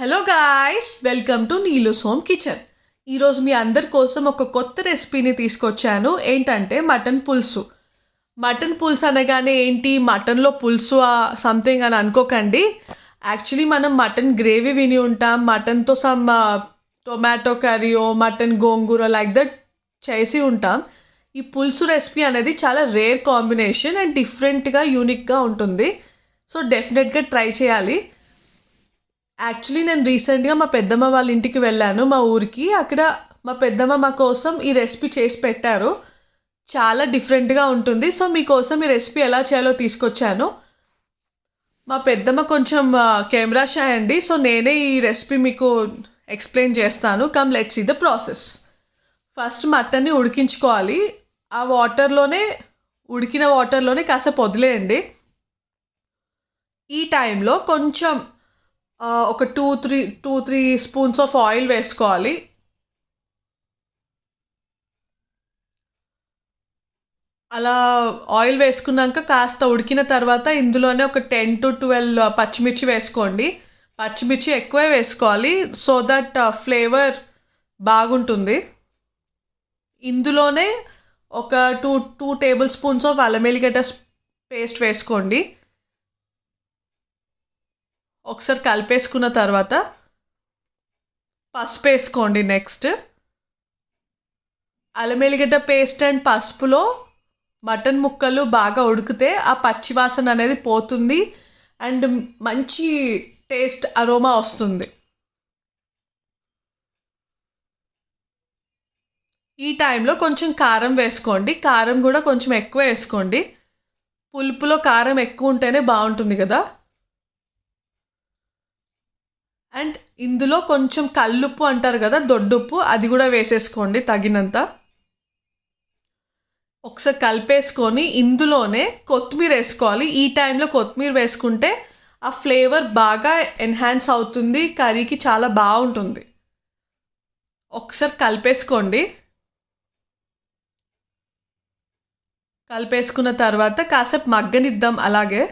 Hello guys welcome to Neelu's some kitchen ఈరోజు మీ అందరి కోసం ఒక కొత్త రెసిపీని తీసుకొచ్చాను. ఏంటంటే మటన్ పులుసు. మటన్ పులుసు అనగానే ఏంటి? మటన్లో పులుసు సంథింగ్ అని అనుకోకండి. యాక్చువల్లీ మనం మటన్ గ్రేవీ విని ఉంటాం. మటన్తో సమ్ టొమాటో కర్రీయో మటన్ గోంగూర లైక్ దట్ చేసి ఉంటాం. ఈ పులుసు రెసిపీ అనేది చాలా రేర్ కాంబినేషన్ అండ్ డిఫరెంట్గా యూనిక్గా ఉంటుంది. సో డెఫినెట్గా ట్రై చేయాలి. యాక్చువల్లీ నేను రీసెంట్గా మా పెద్దమ్మ వాళ్ళ ఇంటికి వెళ్ళాను మా ఊరికి. అక్కడ మా పెద్దమ్మ మా కోసం ఈ రెసిపీ చేసి పెట్టారు. చాలా డిఫరెంట్గా ఉంటుంది. సో మీకోసం ఈ రెసిపీ ఎలా చేయాలో తీసుకొచ్చాను. మా పెద్దమ్మ కొంచెం కెమెరా షాయ్ అండి. సో నేనే ఈ రెసిపీ మీకు ఎక్స్ప్లెయిన్ చేస్తాను. కమ్ లెట్స్ ఈ ద ప్రాసెస్ ఫస్ట్ మటన్ని ఉడికించుకోవాలి. ఆ వాటర్లోనే ఉడికిన వాటర్లోనే కాసేపు వదిలేయండి. ఈ టైంలో కొంచెం ఒక two three two three spoons of oil వేసుకోవాలి. అలా ఆయిల్ వేసుకున్నాక కాస్త ఉడికిన తర్వాత ఇందులోనే ఒక టెన్ టు ట్వెల్వ్ పచ్చిమిర్చి వేసుకోండి. పచ్చిమిర్చి ఎక్కువే వేసుకోవాలి. సో దట్ ఫ్లేవర్ బాగుంటుంది. ఇందులోనే ఒక two two tablespoons of అల్లం ఎల్లిగడ్డ పేస్ట్ వేసుకోండి. ఒకసారి కలిపేసుకున్న తర్వాత పసుపు వేసుకోండి నెక్స్ట్. అల్లం ఎల్లిగడ్డ పేస్ట్ అండ్ పసుపులో మటన్ ముక్కలు బాగా ఉడికితే ఆ పచ్చివాసన అనేది పోతుంది అండ్ మంచి టేస్ట్ అరోమా వస్తుంది. ఈ టైంలో కొంచెం కారం వేసుకోండి. కారం కూడా కొంచెం ఎక్కువ వేసుకోండి. పులుపులో కారం ఎక్కువ ఉంటేనే బాగుంటుంది కదా. అండ్ ఇందులో కొంచెం కల్లుప్పు అంటారు కదా దొడ్డుప్పు అది కూడా వేసేసుకోండి తగినంత. ఒకసారి కలిపేసుకొని ఇందులోనే కొత్తిమీర వేసుకోవాలి. ఈ టైంలో కొత్తిమీర వేసుకుంటే ఆ ఫ్లేవర్ బాగా ఎన్హాన్స్ అవుతుంది కర్రీకి చాలా బాగుంటుంది. ఒకసారి కలిపేసుకోండి. కలిపేసుకున్న తర్వాత కాసేపు మగ్గనిద్దాం అలాగే.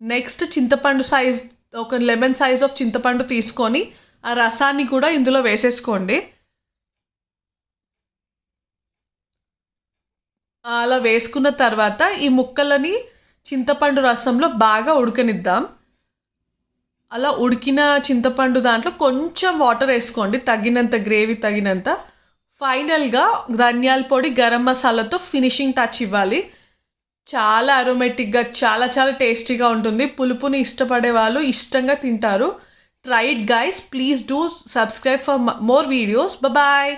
నెక్స్ట్ చింతపండు సైజ్ ఒక లెమన్ సైజ్ ఆఫ్ చింతపండు తీసుకొని ఆ రసాన్ని కూడా ఇందులో వేసేసుకోండి. అలా వేసుకున్న తర్వాత ఈ ముక్కలని చింతపండు రసంలో బాగా ఉడకనిద్దాం. అలా ఉడికిన చింతపండు దాంట్లో కొంచెం వాటర్ వేసుకోండి తగినంత గ్రేవీ తగినంత. ఫైనల్గా ధనియాల పొడి గరం మసాలాతో ఫినిషింగ్ టచ్ ఇవ్వాలి. చాలా అరోమెటిక్గా చాలా చాలా టేస్టీగా ఉంటుంది. పులుపుని ఇష్టపడే వాళ్ళు ఇష్టంగా తింటారు. Try it guys please do subscribe for more videos bye